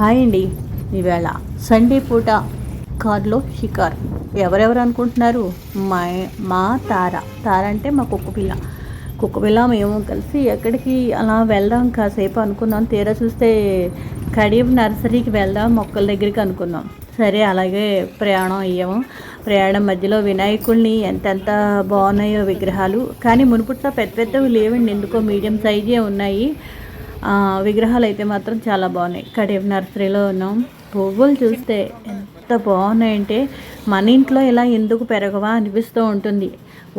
Hi అండి. ఈవేళ Sunday పూట కార్లో షికార్. ఎవరెవరు అనుకుంటున్నారు? మా మా తార. తార అంటే మా కుక్క పిల్ల. కుక్క పిల్ల మేము కలిసి ఎక్కడికి అలా వెళ్దాం కాసేపు అనుకున్నాం. తీరా చూస్తే కడియం నర్సరీకి వెళ్దాం మొక్కల దగ్గరికి అనుకున్నాం. సరే అలాగే ప్రయాణం అయ్యాము. ప్రయాణం మధ్యలో వినాయకుడిని ఎంతెంత బాగున్నాయో విగ్రహాలు. కానీ మునుపుట్లో పెద్ద పెద్దవి లేవండి. ఎందుకో మీడియం సైజే ఉన్నాయి. విగ్రహాలు అయితే మాత్రం చాలా బాగున్నాయి. కడియం నర్సరీలో ఉన్నాం. పువ్వులు చూస్తే ఎంత బాగున్నాయంటే మన ఇంట్లో ఇలా ఎందుకు పెరగవా అనిపిస్తూ ఉంటుంది.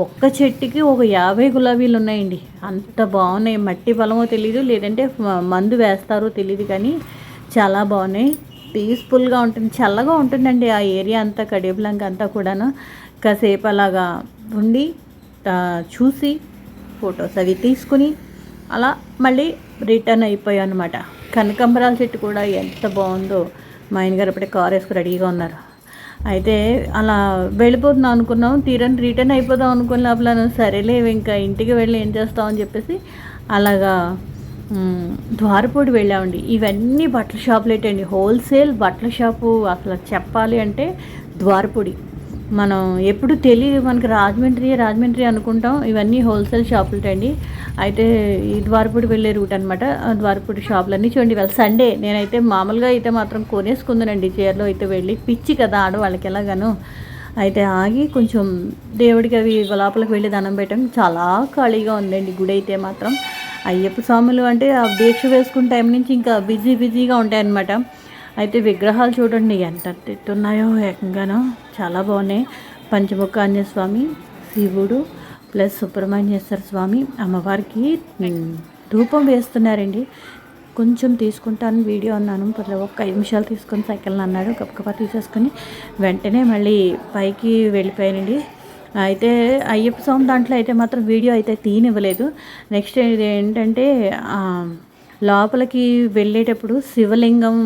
ఒక్క చెట్టుకి ఒక యాభై గులాబీలు ఉన్నాయండి. అంత బాగున్నాయి. మట్టి పొలమో తెలీదు లేదంటే మందు వేస్తారో తెలియదు కానీ చాలా బాగున్నాయి. పీస్ఫుల్గా ఉంటుంది చల్లగా ఉంటుందండి ఆ ఏరియా అంతా కడియపులంక అంతా కూడాను. కాసేపు అలాగా ఉండి చూసి ఫొటోస్ అవి తీసుకుని అలా మళ్ళీ రిటర్న్ అయిపోయాం అనమాట కనకంబరాల చెట్టు కూడా ఎంత బాగుందో. మా ఆయన గారు అప్పుడే కార్ వేసుకుని రెడీగా ఉన్నారు. అయితే అలా వెళ్ళిపోతున్నాం అనుకున్నాం తీరని రిటర్న్ అయిపోదాం అనుకున్న లోపల సరేలే ఇంకా ఇంటికి వెళ్ళి ఏం చేస్తామని చెప్పేసి అలాగా ద్వారపూడి వెళ్ళామండి. ఇవన్నీ బట్టల షాపులు అండి హోల్సేల్ బట్టల షాపు అసలు చెప్పాలి అంటే ద్వారపూడి. మనం ఎప్పుడు తెలియదు మనకి రాజమండ్రి రాజమండ్రి అనుకుంటాం. ఇవన్నీ హోల్సేల్ షాపులు అండి అయితే ఈ ద్వారపూడి వెళ్ళే రూట్ అనమాట ద్వారపూడి షాపులన్నీ చూడండి. ఇవాళ సండే. నేనైతే మామూలుగా అయితే మాత్రం కొనేసుకుందానండి. చీరలో అయితే వెళ్ళి పిచ్చి కదా ఆడవాళ్ళకి ఎలాగాను. అయితే ఆగి కొంచెం దేవుడికి అవి లోపలికి వెళ్ళి దండం పెట్టడం చాలా ఖాళీగా ఉందండి. గుడి అయితే మాత్రం అయ్యప్ప స్వాములు అంటే ఆ దీక్ష వేసుకున్న టైం నుంచి ఇంకా బిజీ బిజీగా ఉంటాయన్నమాట. అయితే విగ్రహాలు చూడండి. ఎంత ఎత్తున్నాయో ఏకంగానో. చాలా బాగున్నాయి. పంచముఖ ఆంజనేయ స్వామి శివుడు ప్లస్ సుబ్రహ్మణ్యేశ్వర స్వామి అమ్మవారికి ధూపం వేస్తున్నారండి. కొంచెం తీసుకుంటాను వీడియో అన్నాను పర్లేదు ఒక్క ఐదు నిమిషాలు తీసుకొని సైకిల్ అన్నాడు గబగబా తీసేసుకొని వెంటనే మళ్ళీ పైకి వెళ్ళిపోయానండి. అయితే అయ్యప్ప స్వామి దాంట్లో అయితే మాత్రం వీడియో అయితే తీనివ్వలేదు నెక్స్ట్ ఇది ఏంటంటే లోపలికి వెళ్ళేటప్పుడు శివలింగం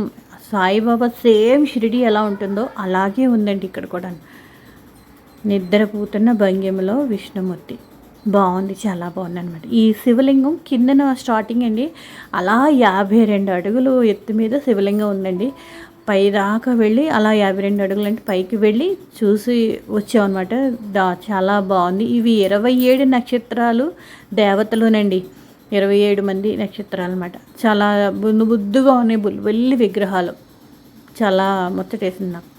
సాయిబాబా సేమ్ షిరిడి ఎలా ఉంటుందో అలాగే ఉందండి ఇక్కడ కూడా నిద్రపోతున్న భంగిమలో విష్ణుమూర్తి. బాగుంది చాలా బాగుంది అనమాట ఈ శివలింగం కిందన స్టార్టింగ్ అండి. అలా యాభై రెండు అడుగులు ఎత్తు మీద శివలింగం ఉందండి. పై దాకా వెళ్ళి అలా యాభై రెండు అడుగులు అంటే పైకి వెళ్ళి చూసి వచ్చామన్నమాట. దా చాలా బాగుంది. ఇవి ఇరవై ఏడు నక్షత్రాలు దేవతలునండి. ఇరవై ఏడు మంది నక్షత్రాలు అనమాట చాలా బుద్దు బుద్దుగా ఉన్నాయి వెళ్ళి విగ్రహాలు. చాలా ముచ్చటేసింది నాకు.